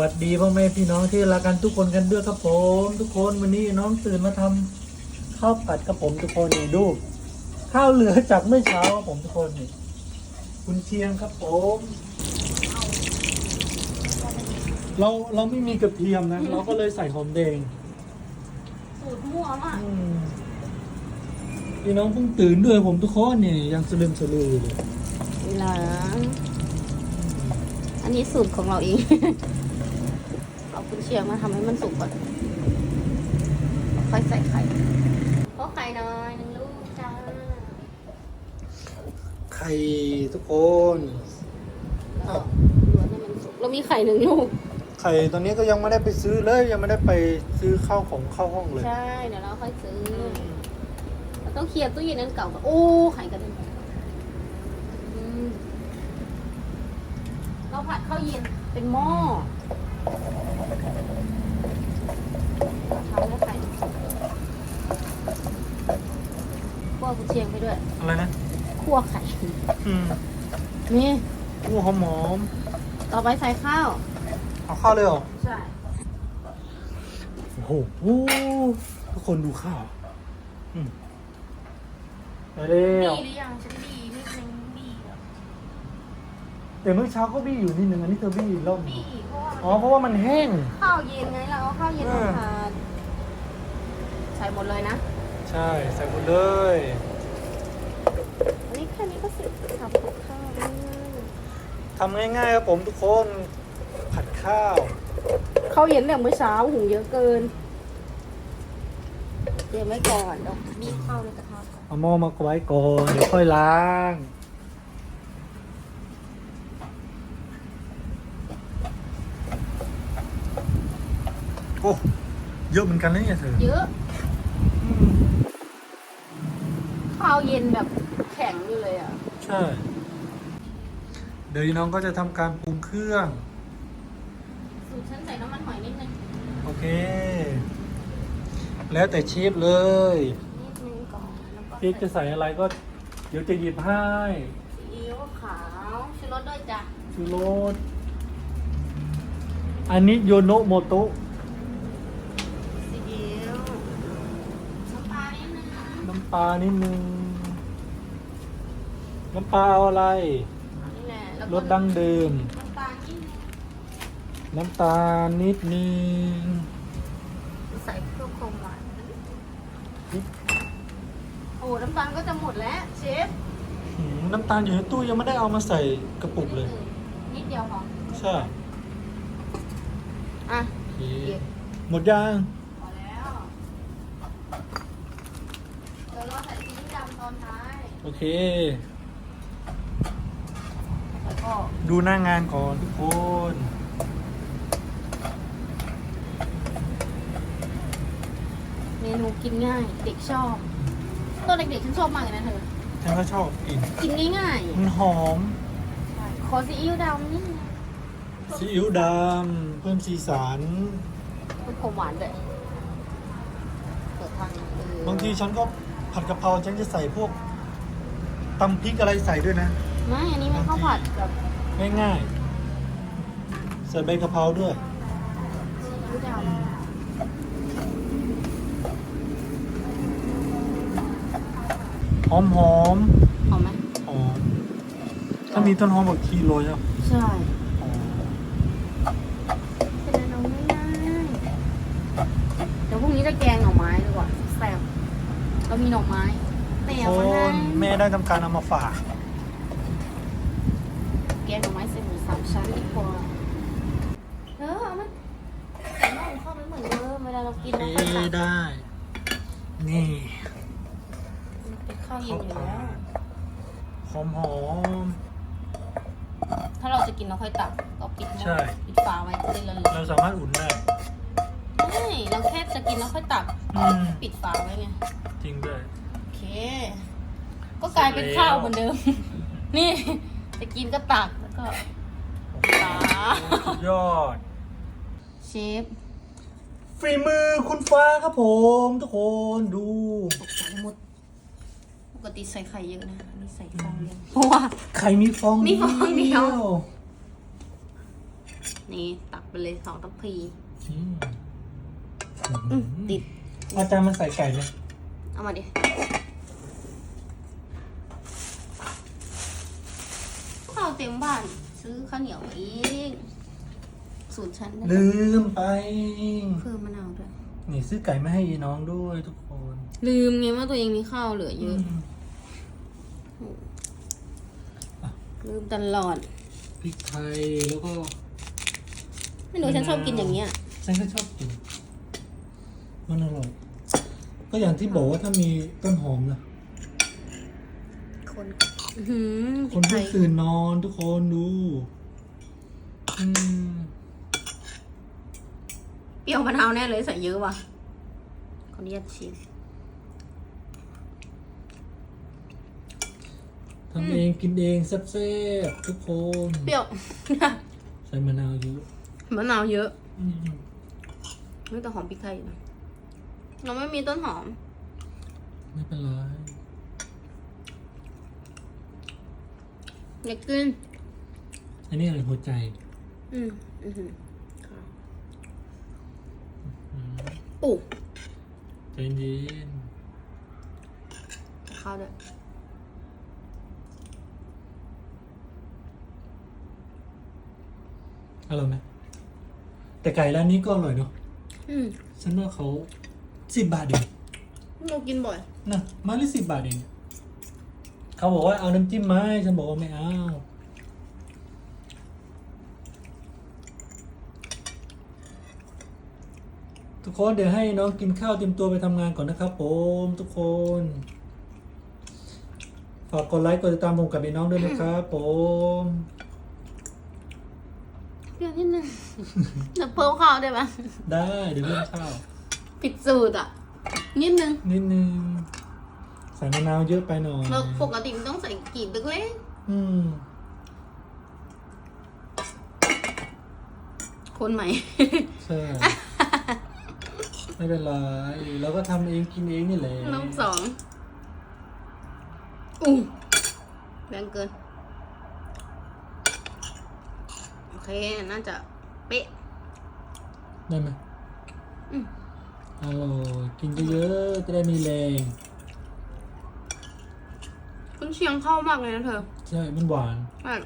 วัสดีพ่อแม่พี่น้องที่รักกันทุกคนกันด้วยครับผมทุกคนวันนี้น้องตื่นมาทำข้าวผัดกับผมทุกคนนี่ดู ข้าวเหลือจากเมื่อเช้าครับผมทุกคนนี่คุณเชียงครับผม เราเราไม่มีกระเทียมนะ เราก็เลยใส่หอมแดงสูตรมั่วมากอืมพี่น้องเพิ่งตื่นด้วยผมทุกคนเนี่ยยังสลืมสลือเลยเวลาอันนี้สูตรของเราเอง เอาคุณเชียงมาทำให้มันสุกก่อน ค่อยใส่ไข่เพราะไข่น้อยหนึ่งลูกจ้า ไข่ทุกคน แล้วล้วนให้มันสุก เรามีไข่หนึ่งลูก ไข่ตอนนี้ก็ยังไม่ได้ไปซื้อเลยยังไม่ได้ไปซื้อข้าวของเข้าห้องเลย ใช่ เดี๋ยวเราค่อยซื้อเราต้องเคลียร์ตู้เย็นนั้นเก่าก่อนโอ้ไข่กระเด็นอืมเราผัดข้าวเย็นเป็นหม้อ ทำให้ไข่สุกคั่วกุนเชียงไปด้วยอะไรนะคั่วไข่ อืมนี่ อู้หอมหอมต่อไปใส่ข้าว เอาข้าวเลยเหรอใช่ โอ้โหอู้ทุกคนดูข้าวอืมไปเร็ดีวหรือยังฉันดีนิดนึงดีแบบ แต่เมื่อเช้าก็บี้อยู่นิดนึงอันนี้เธอบี้อีกรอบหนึ่ดีงอีกเพราะว่าอ๋อเพราะว่ามันแห้ง ข้าวเย็นไงเราเอาข้าวเย็นมาอ่าทานใส่หมดเลยนะ ใช่ใส่หมดเลยอันนี้แค่นี้ก็เสร็จทำกับข้าวได้ง่ายทำง่ายๆครับผมทุกคนผัดข้าวข้าวเย็นเนี่ยเมื่อเช้าหุงเยอะเกินเตรียมไว้ก่อนเดี๋ยวบีบข้าวในกระทะก่อนเอาหม้อมาไว้ก่อนเดี๋ยวค่อยล้าง โอ้เยอะเหมือนกันนะเนี่ยเธอเยอะข้าวเย็นแบบแข็งอยู่เลยอะ ใช่ เดี๋ยวน้องก็จะทำการปรุงเครื่อง สูตรฉันใส่น้ำมันหอยนิดนึงโอเค แล้วแต่เชฟเลยนิดนึงก่อนแล้วก็เชฟจะใส่อะไรก็ เดี๋ยวจะหยิบให้ซีอิ๊วขาวชูรสด้วยจ้ะชูรสอันนี้โยโนะโมโตะ ซีอิ๊วน้ำปลานิดนึง น้ำปลานิดนึง น้ำปลาเอาอะไรนี่แหละแล้วรก็สดั้งเดิม น้ำตาลนิดนึงน้ำตาลนิดนึงใส่เพื่อความหวานโอ้น้ำตาลก็จะหมดแล้วเชฟหืมน้ำตาลอยู่ในตู้ยังไม่ได้เอามาใส่กระปุกเลย นิดเดียวพอใช่อะ โอเคหมดยัง พอแล้วเดี๋ยวเราใส่ซี อิ๊วดำตอนท้ายโอเค แล้วก็ดูหน้างานก่อนทุกคน เมนูกินง่าย เด็กชอบตอนเด็กๆฉันชอบมากเลยนะเธอ ฉันก็ชอบกิน กินง่ายมันหอมๆขอซีอิ๊วดำนิดนึงซีอิ๊วดำเพิ่มสีสันเพื่อความหวานด้วยเปิดทางเออบางทีฉันก็ ผัดกะเพราฉันจะใส่พวกตำพริกอะไรใส่ด้วยนะ ไม่ อันนี้มันข้าวผัดกับง่ายๆ ใส่ใบกะเพราด้วยซีอิ๊วดำหอมหอมหอมไหมหอมถ้ามีต้นหอมแบบคีโรยอะใช่ อ๋อ เป็นเมนูง่ายๆเดี๋ยวพรุ่งนี้จะแกงหน่อไม้ดีกว่าแซ่บเรา มีหน่อไม้แต่ทุกเอาคมาให้นแม่ได้ทำการเอามาฝากแกงหน่อไม้ใส่หมูสามชั้นดีกว่าเออเอามันใส่หม้อหุงข้าวไม่เหมือนเดิมเวลาเรากินเอเราก็ตักได้ นี่มันเป็นข้าวเย็ข้านวอยู่ผัแล้วดหอมหอม ถ้าเราจะกินเราค่อยตักก็ปิดหม้อใช่ ปิดฝาไว้จะได้ละเราสามารถอุ่นได้ ใช่เราแค่จะกินเราค่อยตักอืม ปิดฝาไว้ไง จริงด้วย โอเค ก็กลายเป็นข้าวเหมือนเดิม นี่ จะกินก็ตักแล้วก็ฝาสุดยอด เชฟฝีมือคุณฟ้าครับผมทุกคนดู ตกใจหมด ปกติใส่ไข่เยอะนะอันนี่ใส่ฟองเดียวเพราะว่า ไข่มีฟองมีฟองเดียว นี่ตักไปเลยสองทัพพีอืม อืมติด อาจารย์มันใส่ไก่ไหมเอามาดิ ข้าวเต็มบ้าน ซื้อข้าวเหนียวมาเองสูตรฉันนะลืมไป เพิ่มมะนาวด้วย นี่ซื้อไก่มาให้ยีน้องด้วยทุกคนลืมไงว่าตัวเองมีข้าวเหลือเยอะมลืมตลอด พริกไทยแล้วก็ไม่รู้ฉันชอบกินอย่างเงี้ย ฉันก็ชอบกิน มันอร่อย ก็อย่างที่บอกว่าถ้ามีต้นหอมนะ คนอื้อหือคนพริเพิ่กงไทยตื่นนอนทุกคนดูอืมเปรี้ยวมะนาวแน่เลยใส่เยอะว่ะขออนุญาตชิม ทำเองกินเองแซ่บๆทุกคน เปรี้ยว ใส่มะนาวเยอะมะนาวเยอะอืมไม่แต่หอมพริกไทยอยู่นะ เราไม่มีต้นหอม ไม่เป็นไรอยากกิน อันนี้อะไรหัวใจอืมอือหือค่ะอืมปู่ใจเย็นข้าวด้วยอร่อยไหมแต่ไก่ร้านนี้ก็อร่อยเนาะอืม ฉันว่าเขา สิบบาทเองเรากินบ่อยนะมาลิสิบบาทเองเขาบอกว่าเอาน้ำจิ้มไหมฉันบอกว่าไม่เอาทุกคนเดี๋ยวให้น้องกินข้าวเตรียมตัวไปทำงานก่อนนะครับผมทุกคนฝากกดไลค์กดติดตามผมกับพี่น้องด้วยนะครับผมเปรี้ยวนิดนึงเดี๋ยวเพิ่มข้าวได้ไหมได้เดี๋ยวเพิ่มข้าว ผิดสูตรอะ นิดนึงนิดนึงใส่มะนาวเยอะไปหน่อยเราปกติมันต้องใส่กรีบเล็กอืมๆคนใหม่ ใช่ ไม่เป็นไรเราก็ทำเองกินเองนี่แหละรอบสองอู้แรงเกิน โอเค น่าจะเป๊ะ ได้ไหม อืม อร่อยกินเยอะๆจะได้มีแรงคุณเชียงเข้ามากเลยนะเธอใช่มันหวานแบบ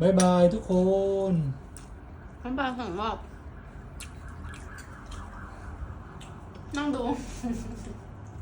บายบายทุกคนน้ำปลาสองรอบนั่งดู